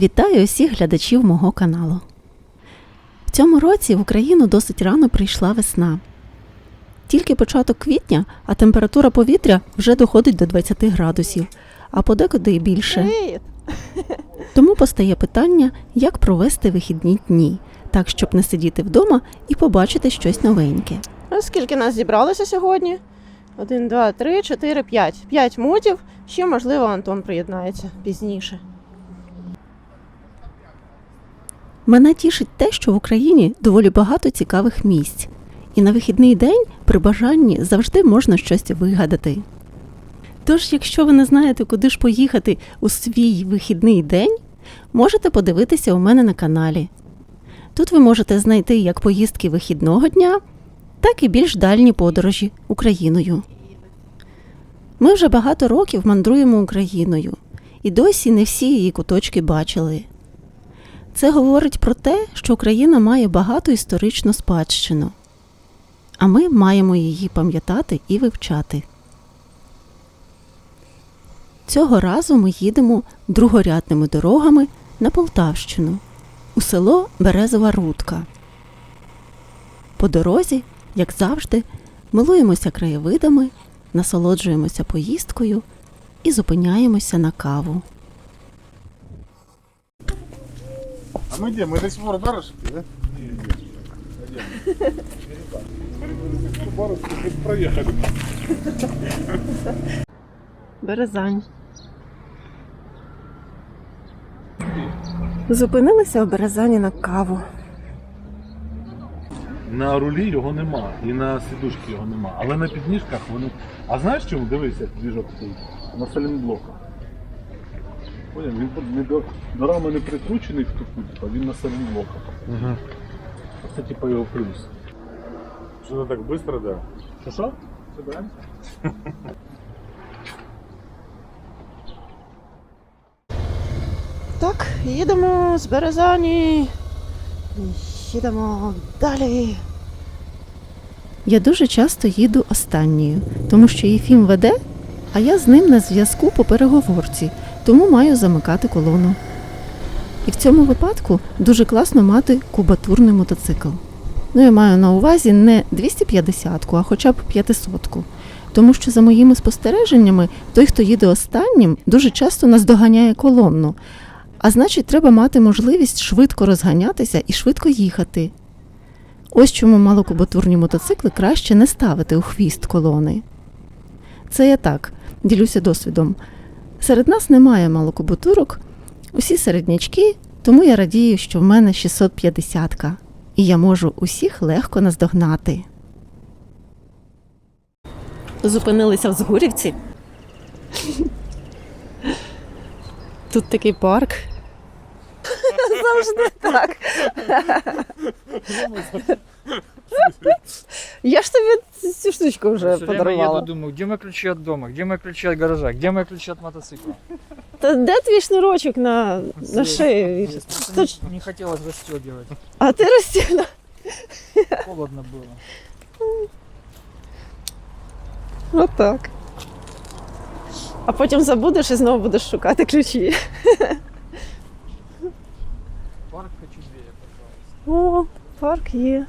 Вітаю усіх глядачів мого каналу. В цьому році в Україну досить рано прийшла весна. Тільки початок квітня, а температура повітря вже доходить до 20 градусів, а подекуди і більше. Тому постає питання, як провести вихідні дні, так щоб не сидіти вдома і побачити щось новеньке. А скільки нас зібралося сьогодні? Один, два, три, чотири, п'ять. П'ять мутів. Ще, можливо, Антон приєднається пізніше. Мене тішить те, що в Україні доволі багато цікавих місць, і на вихідний день при бажанні завжди можна щось вигадати. Тож, якщо ви не знаєте, куди ж поїхати у свій вихідний день, можете подивитися у мене на каналі. Тут ви можете знайти як поїздки вихідного дня, так і більш дальні подорожі Україною. Ми вже багато років мандруємо Україною, і досі не всі її куточки бачили. Це говорить про те, що Україна має багату історичну спадщину, а ми маємо її пам'ятати і вивчати. Цього разу ми їдемо другорядними дорогами на Полтавщину у село Березова Рудка. По дорозі, як завжди, милуємося краєвидами, насолоджуємося поїздкою і зупиняємося на каву. А мы где? Мы до сих пор в Барышевке, да? Не, нет. Барышевку хоть проехали. Березань. Зупинилися у Березані на каву. На рулі його нема, і на сидушці його нема. Але на підніжках вони. А знаєш чому? Дивись, як двіжок стоїть? На салінблоках. Поняв, він не до, до рами не прикручений в таку, а він на салінблоках. Угу. Це типа його плюс. Що це так швидко, да? Що що? Собираємося? Так, їдемо з Березані. Їдемо далі. Я дуже часто їду останньою, тому що Єфім веде, а я з ним на зв'язку по переговорці, тому маю замикати колону. І в цьому випадку дуже класно мати кубатурний мотоцикл. Ну, я маю на увазі не 250-ку, а хоча б 500-ку. Тому що за моїми спостереженнями, той, хто їде останнім, дуже часто наздоганяє колонну. А значить, треба мати можливість швидко розганятися і швидко їхати. Ось чому малокубатурні мотоцикли краще не ставити у хвіст колони. Це я так, ділюся досвідом. Серед нас немає малокубатурок, усі середнячки, тому я радію, що в мене 650-ка, і я можу усіх легко наздогнати. Зупинилися в Згурівці. Тут такий парк. Завжди так. Я ж тобі цю штучку вже Все время подарувала. еду, думаю, где мои ключи от дома, где мои ключи от гаража, где мои ключи от мотоцикла. Та де твій шнурочок на, на шею? Хто ж- Не хотелось расстегивать, А ти розтягнув. холодно было. Отак. А потім забудеш і знову будеш шукати ключі. Парк хочу двери, пожалуйста. О, парк є.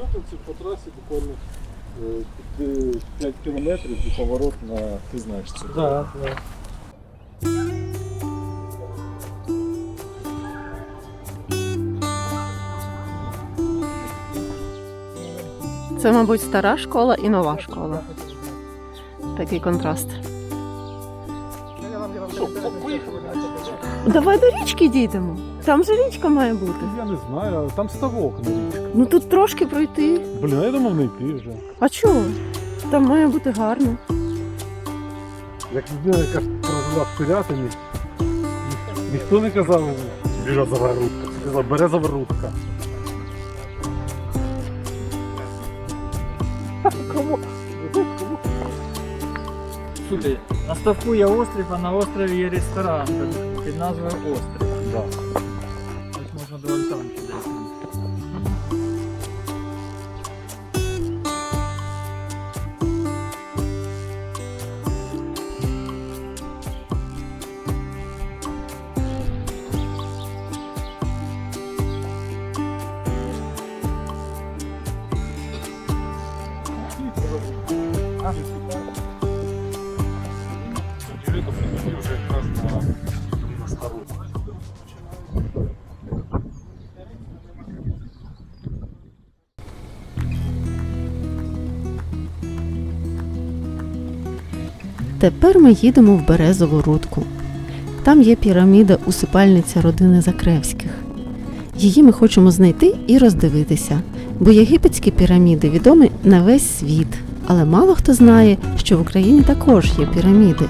Полюбівці по трасі буквально е, 5 кілометрів і поворот на ти знаєш це. Да, да. Це, мабуть, стара школа і нова школа. Такий контраст. Давай до річки дійдемо. Там же річка має бути. Я не знаю, там ставок на річка. Ну тут трошки пройти. Блін, я думав не йти вже. А чого? Там має бути гарно. Як людина, яка прожила в Пирятині, ніхто не казав березова рудка. Всі казав березова Слушай, на ставку є острів, а на острові є ресторан під назвою Острів. Да. Тепер ми їдемо в Березову рудку. Там є піраміда усипальниця родини Закревських. Її ми хочемо знайти і роздивитися, бо єгипетські піраміди відомі на весь світ, але мало хто знає, що в Україні також є піраміди.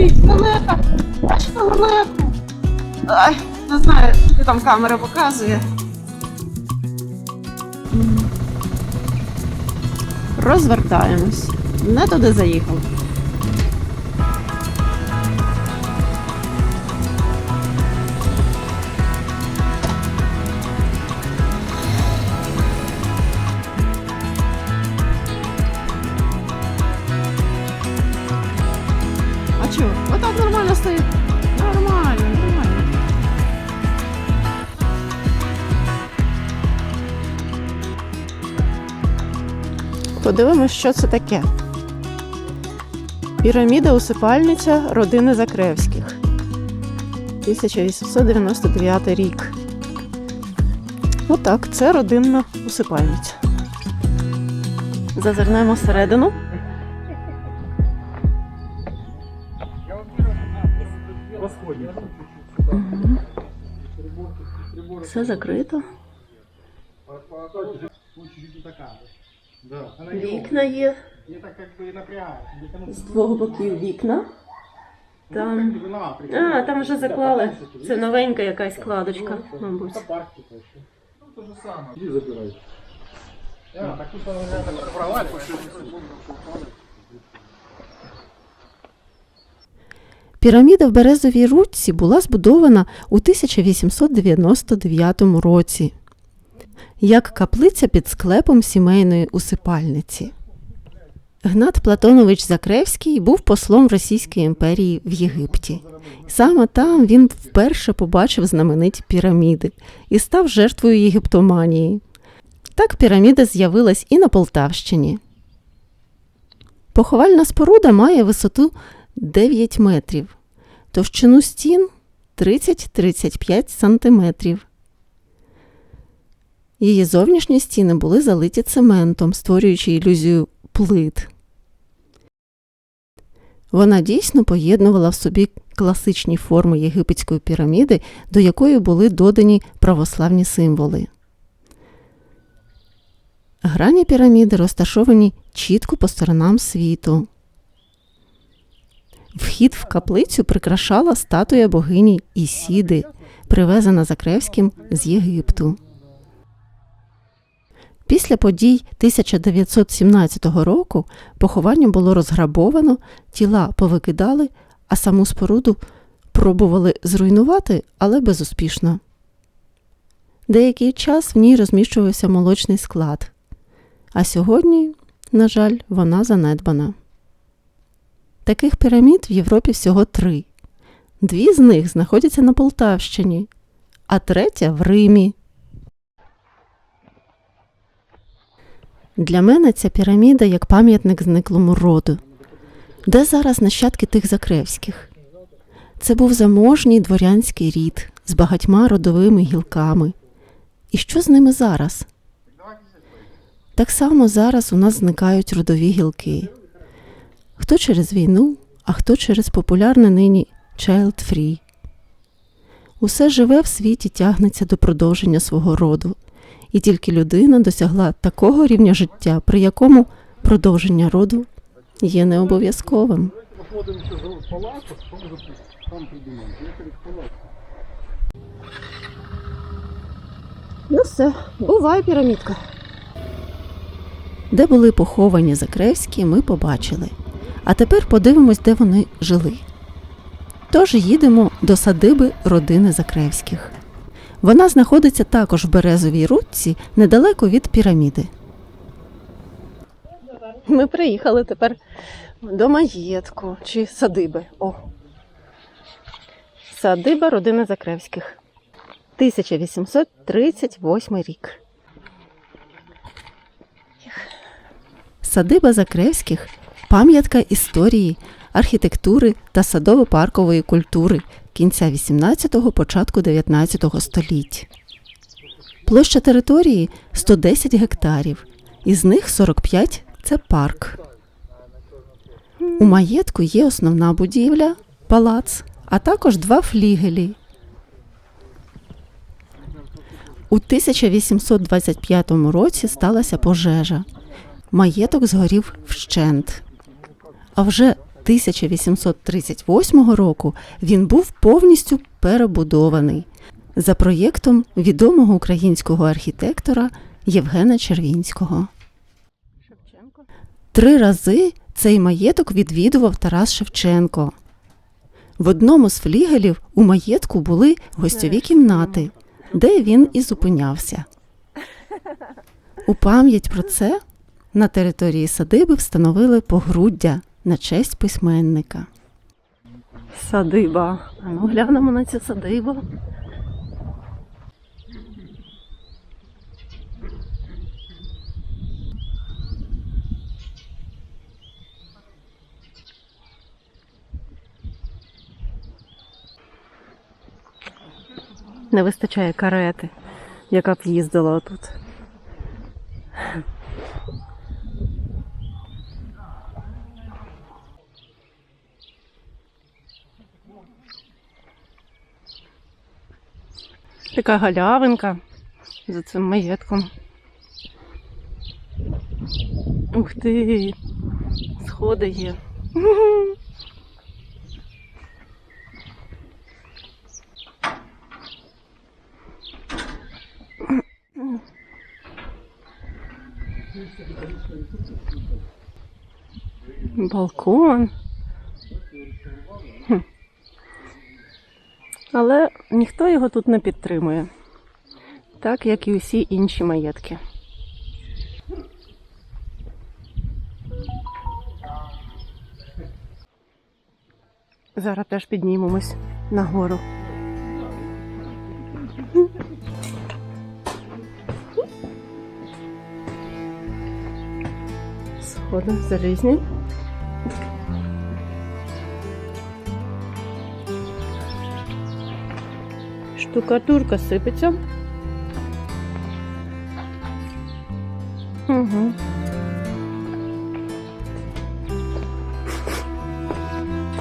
Летить, лелека! Бачите лелеку? Ай, не знаю, що там камера показує. Розвертаємось. Не туди заїхав. Подивимось, що це таке. Піраміда усипальниця родини Закревських. 1899 рік. Отак, це родинна усипальниця. Зазирнемо всередину. Все закрито. Вікна є. З двох боків вікна. Там. А, там вже заклали. Це новенька якась кладочка, мабуть. Іди забирай. Піраміда в Березовій рудці була збудована у 1899 році як каплиця під склепом сімейної усипальниці. Гнат Платонович Закревський був послом Російської імперії в Єгипті. Саме там він вперше побачив знамениті піраміди і став жертвою єгиптоманії. Так піраміда з'явилась і на Полтавщині. Поховальна споруда має висоту 9 метрів, товщину стін 30-35 сантиметрів. Її зовнішні стіни були залиті цементом, створюючи ілюзію плит. Вона дійсно поєднувала в собі класичні форми єгипетської піраміди, до якої були додані православні символи. Грані піраміди розташовані чітко по сторонам світу. Вхід в каплицю прикрашала статуя богині Ісіди, привезена Закревським з Єгипту. Після подій 1917 року поховання було розграбовано, тіла повикидали, а саму споруду пробували зруйнувати, але безуспішно. Деякий час в ній розміщувався молочний склад, а сьогодні, на жаль, вона занедбана. Таких пірамід в Європі всього три. Дві з них знаходяться на Полтавщині, а третя в Римі. Для мене ця піраміда як пам'ятник зниклому роду. Де зараз нащадки тих Закревських? Це був заможній дворянський рід з багатьма родовими гілками. І що з ними зараз? Так само зараз у нас зникають родові гілки. Хто через війну, а хто через популярне нині Child Free. Усе живе в світі тягнеться до продовження свого роду, і тільки людина досягла такого рівня життя, при якому продовження роду є необов'язковим. Походимося за палацу, потім там придумаємо. В. Ну все, бувай, пірамідка. Де були поховані Закревські, ми побачили. А тепер подивимось, де вони жили. Тож їдемо до садиби родини Закревських. Вона знаходиться також в Березовій рудці, недалеко від піраміди. Ми приїхали тепер до маєтку чи садиби. О. Садиба родини Закревських. 1838 рік. Садиба Закревських пам'ятка історії, архітектури та садово-паркової культури кінця 18-го, початку 19 століть. Площа території 110 гектарів, із них 45 це парк. У маєтку є основна будівля, палац, а також два флігелі. У 1825 році сталася пожежа. Маєток згорів вщент. А вже 1838 року він був повністю перебудований за проєктом відомого українського архітектора Євгена Червінського. Три рази цей маєток відвідував Тарас Шевченко. В одному з флігелів у маєтку були гостьові кімнати, де він і зупинявся. У пам'ять про це на території садиби встановили погруддя на честь письменника. Садиба. А ну глянемо на цю садибу. Не вистачає карети, яка б їздила отут. Така галявинка за цим маєтком. Ух ти! Сходи є. Балкон. Хм. Але ніхто його тут не підтримує, так як і усі інші маєтки. Зараз теж піднімемось нагору. Сходи залізні. Штукатурка сипеться. Угу.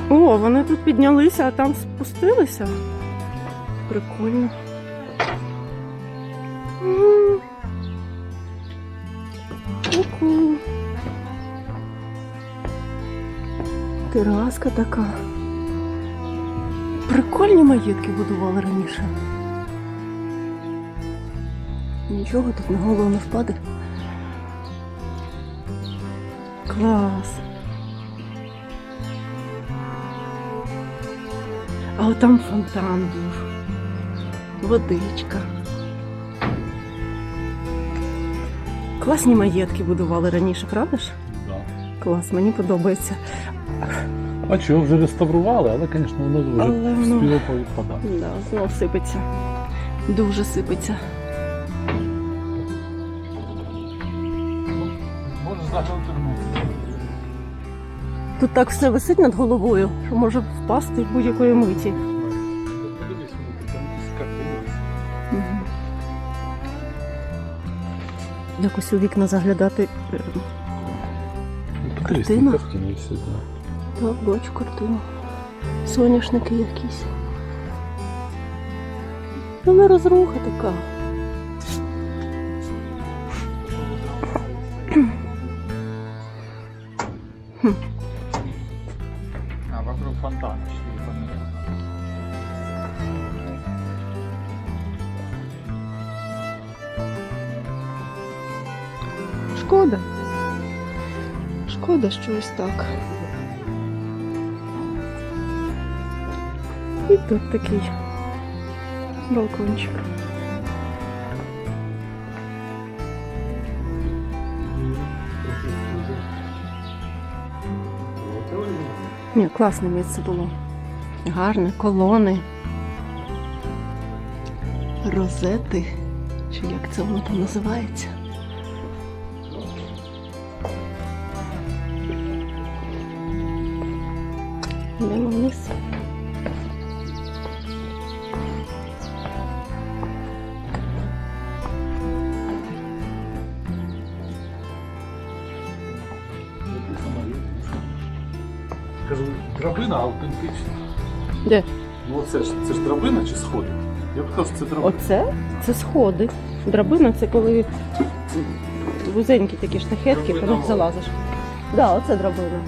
О, вони тут піднялися, а там спустилися. Прикольно. Ку-ку. Тераска така. Прикольні маєтки будували раніше. Нічого тут на голову не впаде. Клас. А от там фонтан був. Водичка. Класні маєтки будували раніше, правда ж? Да. Клас, мені подобається. А чого вже реставрували, але, звісно, воно вже Але воно- спіло повідпадати. Да, знов сипеться. Дуже сипеться. Може заготовитися. Тут так все висить над головою, що може впасти будь-якої миті. Якось у вікна заглядати. е, Ну, Картина? да. Так, бачу картину. Соняшники якісь. але розруха така. А вокруг фонтана 4 фонаря. Шкода. Шкода, що ось так. І тут такий балкончик. Ні, класне місце було. Гарне, колони. Розети. Чи як це воно там називається? Драбина автентична. Де? Ну оце ж це ж драбина чи сходи? Я б сказав, що це драбина. Оце це сходи. Драбина це коли вузенькі такі штахетки, по них залазиш. Так, да, оце драбина.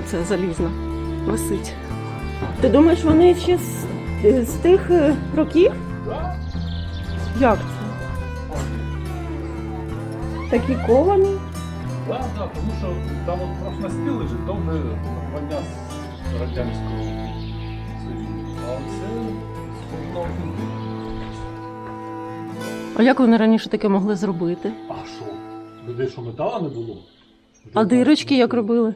Оце залізна. Висить. Ти думаєш, вони ще з, з тих е, років? Да? Як це? Такі ковані? Да, да, тому що там от профнастіл лежить, то вже з Радянського Союзу. А оце схоже. А як вони раніше таке могли зробити? А що? Людей, що метала не було? А дирочки як робили?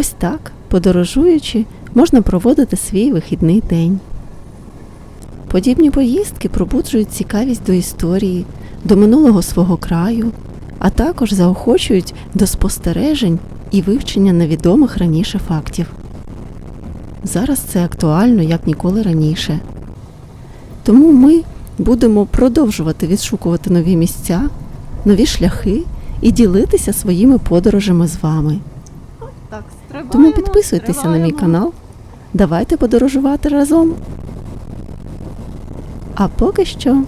Ось так, подорожуючи, можна проводити свій вихідний день. Подібні поїздки пробуджують цікавість до історії, до минулого свого краю, а також заохочують до спостережень і вивчення невідомих раніше фактів. Зараз це актуально як ніколи раніше. Тому ми будемо продовжувати відшукувати нові місця, нові шляхи і ділитися своїми подорожами з вами. Тому підписуйтеся на мій канал. Давайте подорожувати разом. А поки що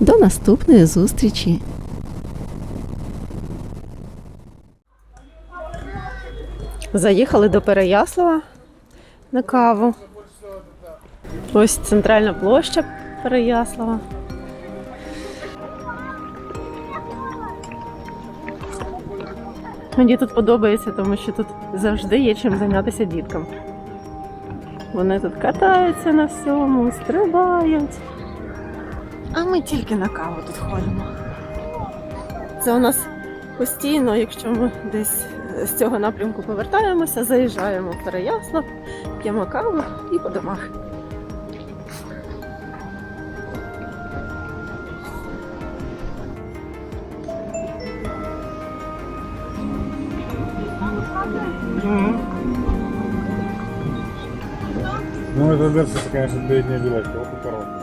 до наступної зустрічі. Заїхали до Переяслава на каву. Ось центральна площа Переяслава. Мені тут подобається, тому що тут завжди є чим зайнятися діткам. Вони тут катаються на всьому, стрибають. А ми тільки на каву тут ходимо. Це у нас постійно, якщо ми десь з цього напрямку повертаємося, заїжджаємо в Переяслав, п'ємо каву і по домах. Версия, конечно, передняя делать, вот и корова.